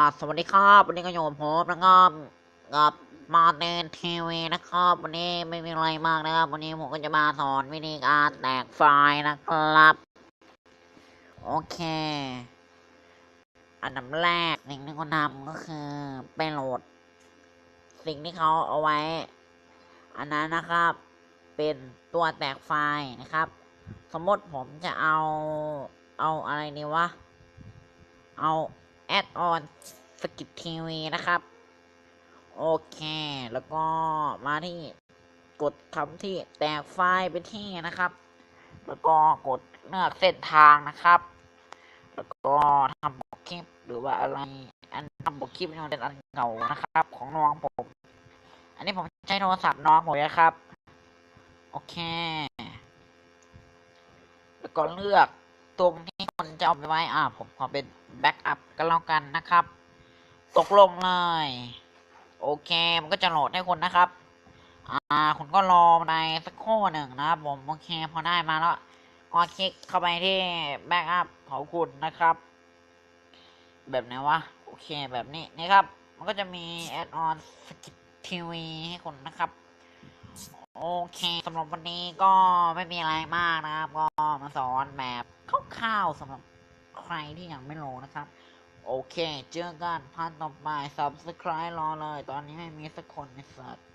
อ่าสวัสดีครับวันนี้ก็อยู่กับผมนะครับกับมาเตนทีวีนะครับ วันนี้ไม่มีอะไรมากนะครับ วันนี้ผมก็จะมาสอนวิธีการแตกไฟล์นะครับ โอเค อันดับแรกสิ่งที่คนทำก็คือไปโหลด สิ่งที่เขาเอาไว้ อันนั้นนะครับ เป็นตัวแตกไฟล์นะครับ สมมติผมจะเอาเอาอะไรดีวะเอา แอดออนสกิปทีวีนะครับ โอเค แล้วก็มาที่กดคำที่แตกไฟล์ไปที่นะครับ แล้วก็กดเลือกเส้นทางนะครับ แล้วก็ทำปกคลิปหรือว่าอะไรอันทำปกคลิปมันเป็นอันเก่านะครับ ของน้องผม อันนี้ผมใช้โทรศัพท์น้องผมนะครับ โอเค แล้วก็เลือกตรง คนจะเอาไปไว้อ่าผมขอเป็นแบ็กอัพก็แล้วกันนะครับ ตกลงเลย โอเค มันก็จะโหลดให้คุณนะครับ อ่า คุณก็รอในสักครู่หนึ่งนะครับผม โอเค พอได้มาแล้ว ก็คลิกเข้าไปที่แบ็กอัพของคุณนะครับ แบบไหนวะ โอเค แบบนี้นี่ครับ มันก็จะมีแอดออนสกิปทีวีให้คุณนะครับ โอเคสำหรับวันนี้ก็ไม่มีอะไรมากนะครับ ก็มาสอนแบบคร่าวๆสำหรับใครที่ยังไม่รู้นะครับ โอเค เจอกันพันต่อไป subscribe รอเลย ตอนนี้ไม่มีสักคนในสัตว์